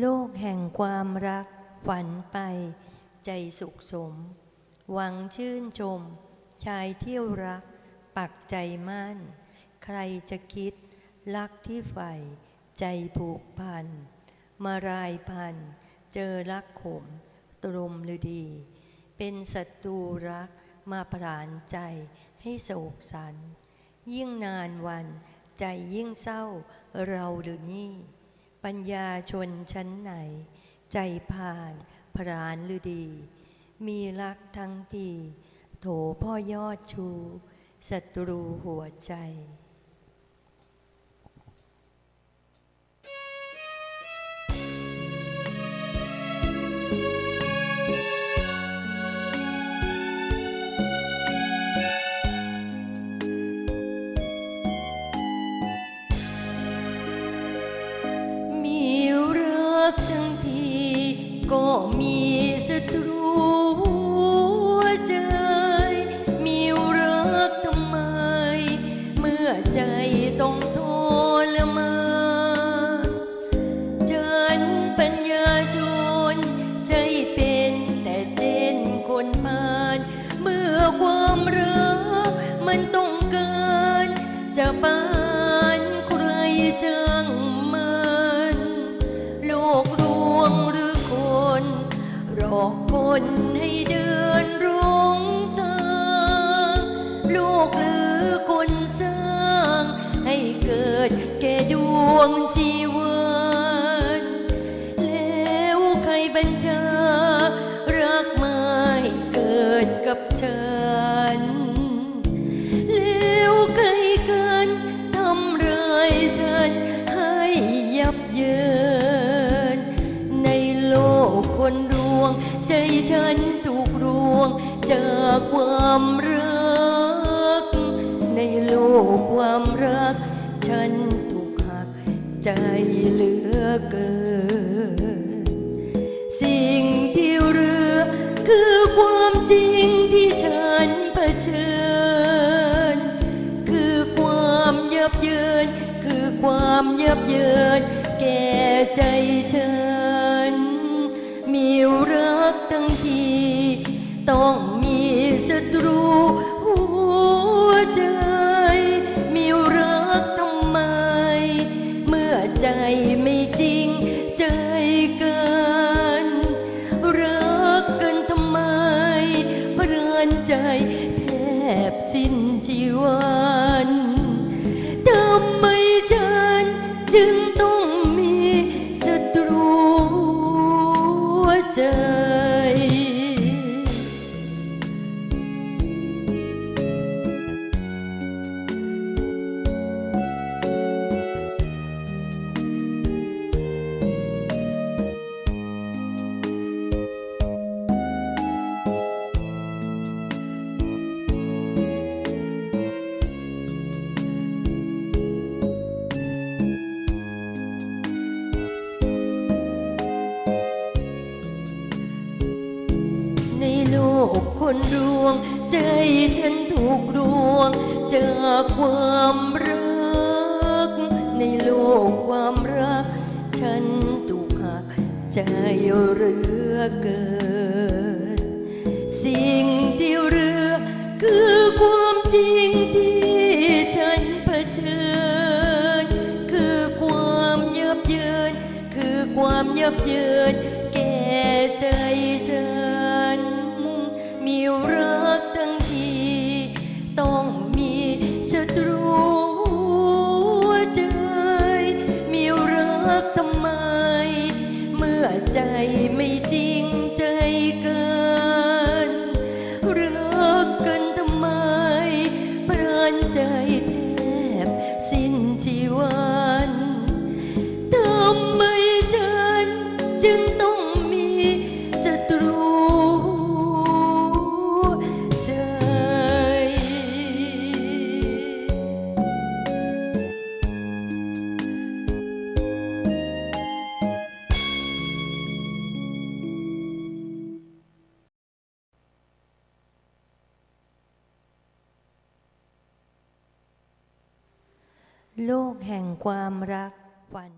โลกแห่งความรักฝันไป ใจสุขสม หวังชื่นชม ชายเที่ยวรัก ปักใจมั่น ใครจะคิด รักที่ใฝ่ใจผูกพัน มารายพัน เจอรักขม ตรมฤดี เป็นศัตรูรักมาผรานใจให้โศกสัน ยิ่งนานวันใจยิ่งเศร้าเราหรือนี่ ปัญญาชนชั้นไหน ใจผ่านพรานหรือดี มีรักทั้งทีโถพ่อยอดชูศัตรูหัวใจ มีศัตรูใจ มีรักทำไม เมื่อใจต้องทรมานฉันปัญญาชน ใจเป็นแต่เช่นคนพาลเมื่อความรักมันต้องกา ชีวันแล้วใครบัญชา รักมาให้เกิดกับฉัน แล้วใครกันทำร้ายฉันให้ยับเยิน ในโลกคนดวง ใจฉันถูกรวง จากความรัก ในโลกความรักฉัน ใจเหลือเกิน สิ่งที่เหลือคือความจริงที่ฉันเผชิญ คือความยับเยิน คือความยับเยิน แก่ใจฉัน มีรักทั้งที ต้องมีศัตรู เกคนดวง ใจฉันถูกดวง เจากความรัก ในโลกความรัก ฉันถูกหักใจเหลือเกิน สิ่งที่เหลือ คือความจริงที่ฉันเผชิญ คือความยับเยิน คือความยับเยิน ใจแทบสิ้นชีวันทำไมฉันจึงต้อง โลกแห่งความรักฝัน